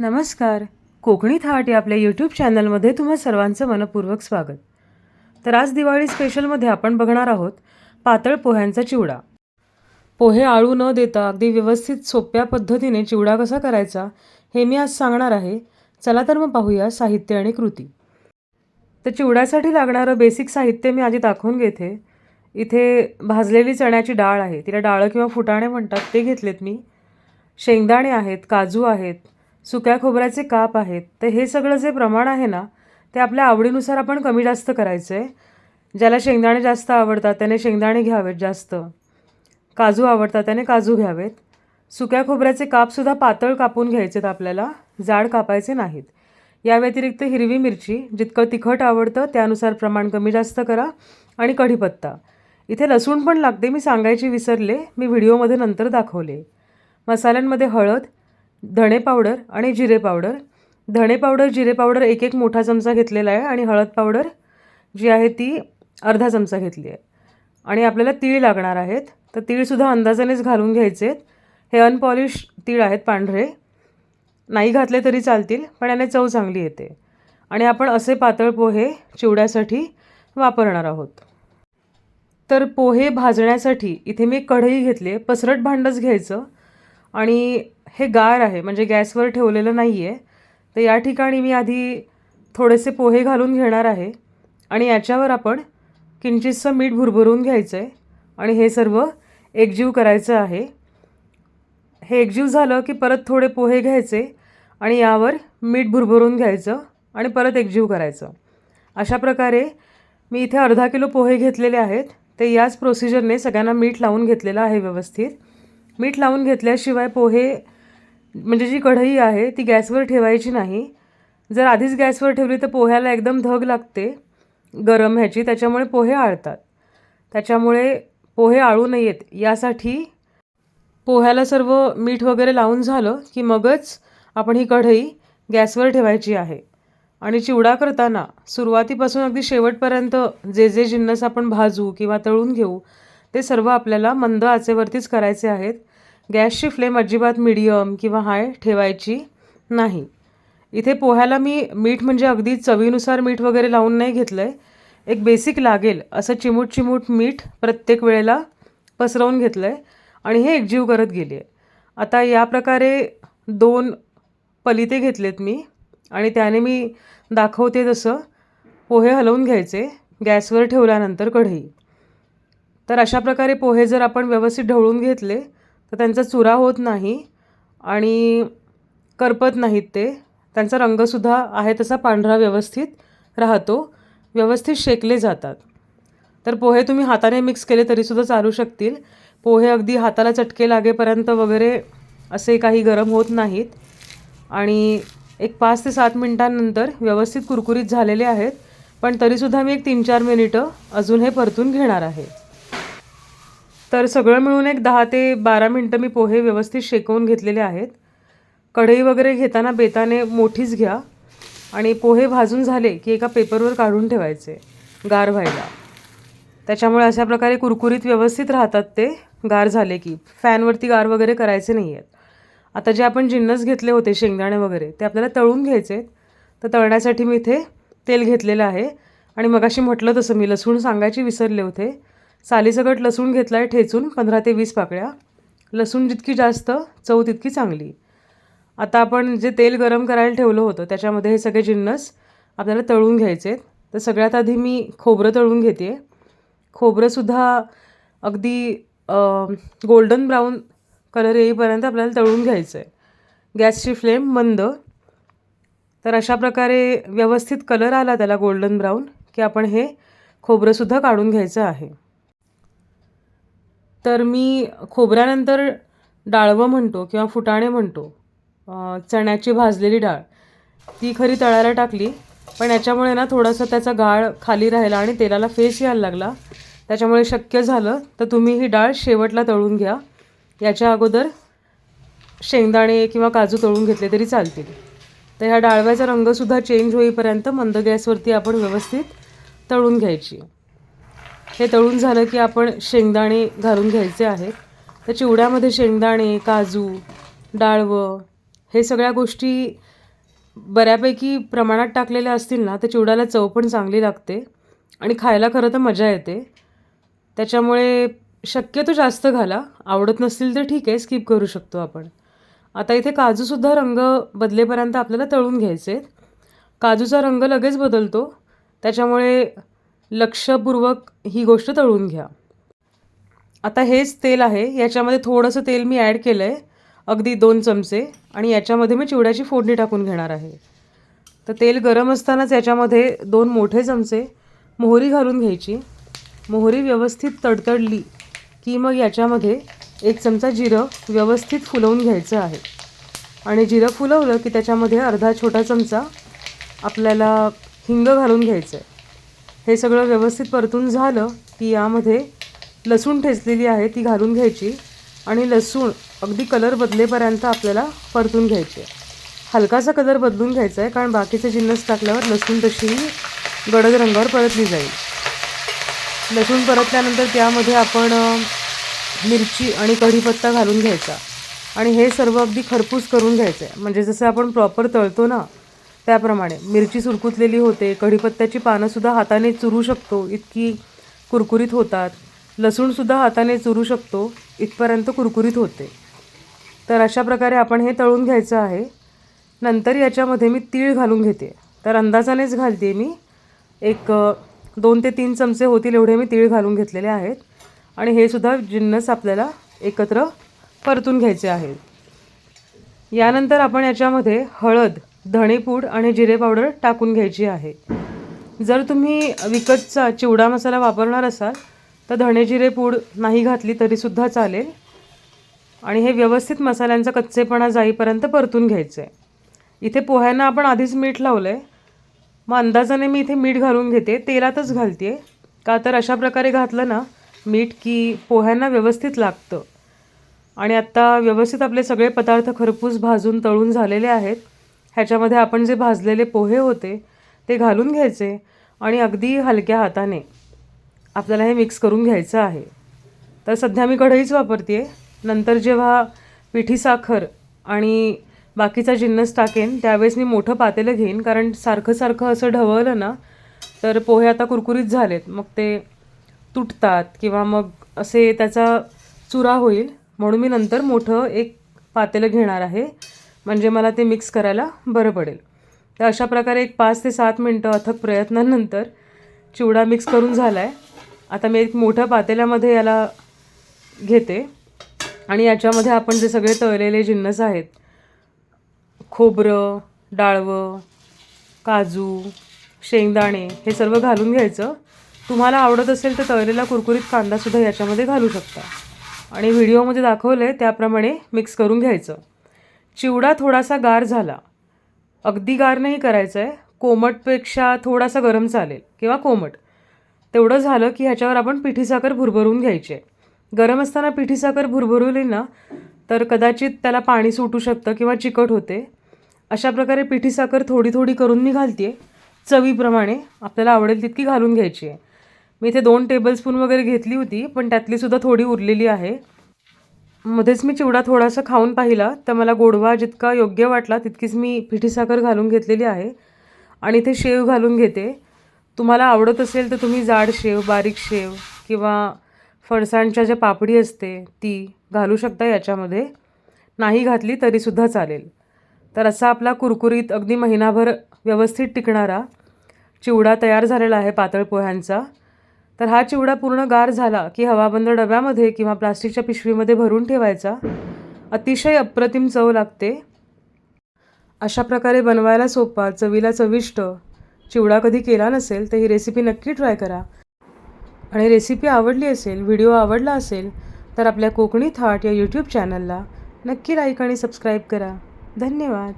नमस्कार. कोकणी थाट या आपल्या यूट्यूब चॅनलमध्ये तुम्हा सर्वांचं मनपूर्वक स्वागत. तर आज दिवाळी स्पेशलमध्ये आपण बघणार आहोत पातळ पोह्यांचा चिवडा. पोहे आळू न देता अगदी व्यवस्थित सोप्या पद्धतीने चिवडा कसा करायचा हे मी आज सांगणार आहे. चला तर मग पाहूया साहित्य आणि कृती. तर चिवड्यासाठी लागणारं बेसिक साहित्य मी आधी दाखवून घेते. इथे भाजलेली चण्याची डाळ आहे. तिला डाळं किंवा फुटाणे म्हणतात ते घेतलेत मी. शेंगदाणे आहेत काजू आहेत सुक्या खोबऱ्याचे काप आहेत. तर हे सगळं जे प्रमाण आहे ना ते आपल्या आवडीनुसार आपण कमी जास्त करायचं आहे ज्याला शेंगदाणे जास्त आवडतात त्याने शेंगदाणे घ्यावेत जास्त. काजू आवडतात त्याने काजू घ्यावेत. सुक्या खोबऱ्याचे कापसुद्धा पातळ कापून घ्यायचेत आपल्याला जाड कापायचे नाहीत. या व्यतिरिक्त हिरवी मिरची जितकं तिखट आवडतं त्यानुसार प्रमाण कमी जास्त करा आणि कढीपत्ता. इथे लसूण पण लागते मी सांगायची विसरले मी व्हिडिओमध्ये नंतर दाखवले. मसाल्यांमध्ये हळद धणे पावडर आणि जिरे पावडर. धणे पावडर जिरे पावडर एक एक मोठा चमचा घेतलेला आहे आणि हळद पावडर जी आहे ती अर्धा चमचा घेतली आहे. आणि आपल्याला तीळ लागणार आहेत. तर तीळसुद्धा अंदाजानेच घालून घ्यायचे आहेत. हे अनपॉलिश तीळ आहेत पांढरे. नाही घातले तरी चालतील पण याने चव चांगली येते. आणि आपण असे पातळ पोहे चिवड्यासाठी वापरणार आहोत. तर पोहे भाजण्यासाठी इथे मी कढई घेतली आहे. पसरट भांडंच घ्यायचं. आणि हे गार आहे म्हणजे गॅसवर ठेवलेलं नाही आहे तर या ठिकाणी मी आधी थोडेसे पोहे घालून घेणार आहे आणि याच्यावर आपण किंचितसं मीठ भुरभुरून घ्यायचं आहे आणि हे सर्व एकजीव करायचं आहे. हे एकजीव झालं की परत थोडे पोहे घ्यायचे आणि यावर मीठ भुरभुरून घ्यायचं आणि परत एकजीव करायचं. अशा प्रकारे मी इथे अर्धा किलो पोहे घेतलेले आहेत. ते याच प्रोसिजरने सगळ्यांना मीठ लावून घेतलेलं आहे व्यवस्थित. मीठ लावून घेतल्याशिवाय पोहे म्हणजे जी कढई आहे ती गॅसवर ठेवायची नाही. जर आधीच गॅसवर ठेवली तर पोह्याला एकदम धग लागते गरम ह्याची. त्याच्यामुळे पोहे आळतात. त्याच्यामुळे पोहे आळू नयेत यासाठी पोह्याला सर्व मीठ वगैरे लावून झालं की मगच आपण ही कढई गॅसवर ठेवायची आहे. आणि चिवडा करताना सुरुवातीपासून अगदी शेवटपर्यंत जे जे जिन्नस आपण भाजू किंवा तळून घेऊ ते सर्व आपल्याला मंद आचेवरतीच करायचे आहेत. गॅसची फ्लेम अजिबात मिडियम किंवा हाय ठेवायची नाही. इथे पोह्याला मी मीठ म्हणजे अगदी चवीनुसार मीठ वगैरे लावून नाही घेतलं आहे एक बेसिक लागेल असं चिमूट चिमूट मीठ प्रत्येक वेळेला पसरवून घेतलं आहे आणि हे एकजीव करत गेली आहे आता या प्रकारे दोन पलिते घेतलेत मी आणि त्याने मी दाखवते तसं. पोहे हलवून घ्यायचे गॅसवर ठेवल्यानंतर कढई. तर अशा प्रकारे पोहे जर आपण व्यवस्थित ढवळून घेतले तर त्यांचा चुरा होत नाही आणि करपत नाहीत ते. त्यांचा रंगसुद्धा आहे तसा पांढरा व्यवस्थित राहतो. व्यवस्थित शेकले जातात. तर पोहे तुम्ही हाताने मिक्स केले तरीसुद्धा चालू शकतील. पोहे अगदी हाताला चटके लागेपर्यंत वगैरे असे काही गरम होत नाहीत. आणि एक पाच ते सात मिनटांनंतर व्यवस्थित कुरकुरीत झालेले आहेत. पण तरीसुद्धा मी एक तीन चार मिनिटं अजून हे परतून घेणार आहे. तर सगळं मिळून एक दहा ते बारा मिनटं मी पोहे व्यवस्थित शेकवून घेतलेले आहेत. कढई वगैरे घेताना बेताने मोठीच घ्या आणि पोहे भाजून झाले की एका पेपरवर काढून ठेवायचे गार व्हायला. त्याच्यामुळे अशा प्रकारे कुरकुरीत व्यवस्थित राहतात ते गार झाले की. फॅनवरती गार वगैरे करायचे नाही आहेत आता जे आपण जिन्नस घेतले होते शेंगदाणे वगैरे ते आपल्याला तळून घ्यायचे तर तळण्यासाठी मी इथे तेल घेतलेलं आहे. आणि मगाशी म्हटलं तसं मी लसूण सांगायची विसरले होते. सालीसकट लसूण घेतला आहे ठेचून पंधरा ते वीस पाकळ्या. लसूण जितकी जास्त चव तितकी चांगली. आता आपण जे तेल गरम करायला ठेवलं होतं त्याच्यामध्ये हे सगळे जिन्नस आपल्याला तळून घ्यायचे आहेत. तर सगळ्यात आधी मी खोबरं तळून घेते. खोबरंसुद्धा अगदी गोल्डन ब्राऊन कलर येईपर्यंत आपल्याला तळून घ्यायचं आहे गॅसची फ्लेम मंद. तर अशा प्रकारे व्यवस्थित कलर आला त्याला गोल्डन ब्राऊन की आपण हे खोबरंसुद्धा काढून घ्यायचं आहे. तर मी खोबऱ्यानंतर डाळवं म्हणतो किंवा फुटाणे म्हणतो. चण्याची भाजलेली डाळ. ती खरी तळायला टाकली पण याच्यामुळे ना थोडासा त्याचा गाळ खाली राहिला आणि तेलाला फेस यायला लागला. त्याच्यामुळे शक्य झालं तर तुम्ही ही डाळ शेवटला तळून घ्या. याच्या अगोदर शेंगदाणे किंवा काजू तळून घेतले तरी चालतील. तर ह्या डाळव्याचा रंगसुद्धा चेंज होईपर्यंत मंद गॅसवरती आपण व्यवस्थित तळून घ्यायची. हे तळून झालं की आपण शेंगदाणे घालून घ्यायचे आहेत. तर चिवड्यामध्ये शेंगदाणे काजू डाळवं हे सगळ्या गोष्टी बऱ्यापैकी प्रमाणात टाकलेल्या असतील ना तर चिवड्याला चव पण चांगली लागते आणि खायला खरं तर मजा येते. त्याच्यामुळे शक्यतो जास्त घाला. आवडत नसतील तर ठीक आहे स्किप करू शकतो आपण. आता इथे काजूसुद्धा रंग बदलेपर्यंत आपल्याला तळून घ्यायचे आहेत. काजूचा रंग लगेच बदलतो. त्याच्यामुळे लक्षपूर्वक ही गोष्ट तळून घ्या. आता हेच तेल आहे. याच्यामध्ये थोडंसं तेल मी ॲड केलं आहे अगदी दोन चमचे. आणि याच्यामध्ये मी चिवड्याची फोडणी टाकून घेणार आहे. तर तेल गरम असतानाच याच्यामध्ये दोन मोठे चमचे मोहरी घालून घ्यायची. मोहरी व्यवस्थित तडतडली की मग याच्यामध्ये एक चमचा जिरं व्यवस्थित फुलवून घ्यायचं आहे. आणि जिरं फुलवलं की त्याच्यामध्ये अर्धा छोटा चमचा आपल्याला हिंग घालून घ्यायचं आहे हे सगळं व्यवस्थित परतून झालं की यामध्ये लसूण ठेचलेली आहे ती घालून घ्यायची आणि लसूण अगदी कलर बदलेपर्यंत आपल्याला परतून घ्यायची आहे. हलकासा कलर बदलून घ्यायचा आहे कारण बाकीचे जिन्नस टाकल्यावर लसूण तशीही गडद रंगावर परतली जाईल. लसूण परतल्यानंतर त्यामध्ये आपण मिरची आणि कढीपत्ता घालून घ्यायचा. आणि हे सर्व अगदी खरपूस करून घ्यायचं आहे. म्हणजे जसं आपण प्रॉपर तळतो ना त्याप्रमाणे मिरची सुरकुतलेली होते कढीपत्त्याची पानंसुद्धा हाताने चुरू शकतो इतकी कुरकुरीत होतात. लसूणसुद्धा हाताने चुरू शकतो इथपर्यंत कुरकुरीत होते. तर अशा प्रकारे आपण हे तळून घ्यायचं आहे. नंतर याच्यामध्ये मी तीळ घालून घेते. तर अंदाजानेच घालते मी. एक दोन ते तीन चमचे होतील एवढे मी तीळ घालून घेतलेले आहेत. आणि हे सुद्धा जिन्नस आपल्याला एकत्र परतून घ्यायचे आहेत यानंतर आपण याच्यामध्ये हळद धणेपूड आणि जिरे पावडर टाकून घ्यायची आहे. जर तुम्ही विकतचा चिवडा मसाला वापरणार असाल तर धणे जिरे पूड नाही घातली तरीसुद्धा चालेल. आणि हे व्यवस्थित मसाल्यांचा कच्चेपणा जाईपर्यंत परतून घ्यायचं आहे इथे पोह्यांना आपण आधीच मीठ लावलं आहे मग अंदाजाने मी इथे मीठ घालून घेते. तेलातच घालते. का तर अशा प्रकारे घातलं ना मीठ की पोह्यांना व्यवस्थित लागतं. आणि आत्ता व्यवस्थित आपले सगळे पदार्थ खरपूस भाजून तळून झालेले आहेत. ह्याच्यामध्ये आपण जे भाजलेले पोहे होते ते घालून घ्यायचे आणि अगदी हलक्या हाताने आपल्याला हे मिक्स करून घ्यायचं आहे. तर सध्या मी कढईच वापरते आहे नंतर जेव्हा पिठी साखर आणि बाकीचा जिन्नस टाकेन त्यावेळेस मी मोठं पातेलं घेईन कारण सारखं सारखं असं ढवळलं ना तर पोहे आता कुरकुरीत झालेत. मग ते तुटतात किंवा मग असे त्याचा चुरा होईल म्हणून मी नंतर मोठं एक पातेलं घेणार आहे. म्हणजे मला ते मिक्स करायला बरं पडेल. तर अशा प्रकारे एक पाच ते सात मिनटं अथक प्रयत्नानंतर चिवडा मिक्स करून झाला आहे आता मी एक मोठ्या पातेल्यामध्ये याला घेते. आणि याच्यामध्ये आपण जे सगळे तळलेले जिन्नस आहेत खोबरं डाळवं काजू शेंगदाणे हे सर्व घालून घ्यायचं. तुम्हाला आवडत असेल तर तळलेला कुरकुरीत कांदासुद्धा याच्यामध्ये घालू शकता. आणि व्हिडिओमध्ये दाखवलं आहे त्याप्रमाणे मिक्स करून घ्यायचं. चिवडा थोडासा गार झाला. अगदी गार नाही करायचं आहे कोमटपेक्षा थोडासा गरम चालेल किंवा कोमट. तेवढं झालं की ह्याच्यावर आपण पिठी साखर भुरभरून घ्यायची आहे. गरम असताना पिठी साखर भुरभरवली ना तर कदाचित त्याला पाणी सुटू शकतं किंवा चिकट होते. अशा प्रकारे पिठी साखर थोडी थोडी करून मी घालते. चवीप्रमाणे आपल्याला आवडेल तितकी घालून घ्यायची आहे. मी इथे दोन टेबलस्पून वगैरे घेतली होती पण त्यातलीसुद्धा थोडी उरलेली आहे. मध्येच मी चिवडा थोडासा खाऊन पाहिला तर मला गोडवा जितका योग्य वाटला तितकीच मी पिठी साखर घालून घेतलेली आहे आणि इथे शेव घालून घेते. तुम्हाला आवडत असेल तर तुम्ही जाड शेव बारीक शेव किंवा फणसांच्या ज्या पापडी असते ती घालू शकता याच्यामध्ये. नाही घातली तरीसुद्धा चालेल. तर असा आपला कुरकुरीत अगदी महिनाभर व्यवस्थित टिकणारा चिवडा तयार झालेला आहे पातळ पोह्यांचा. तर हा चिवडा पूर्ण गार झाला की हवाबंद डब्यामध्ये किंवा प्लास्टिकच्या पिशवीमध्ये भरून ठेवायचा. अतिशय अप्रतिम चव लागते. अशा प्रकारे बनवायला सोपा चवीला चविष्ट चिवडा कधी केला नसेल तर ही रेसिपी नक्की ट्राय करा. आणि रेसिपी आवडली असेल व्हिडिओ आवडला असेल तर आपल्या कोकणी थाट या यूट्यूब चॅनलला नक्की लाईक आणि सबस्क्राईब करा. धन्यवाद.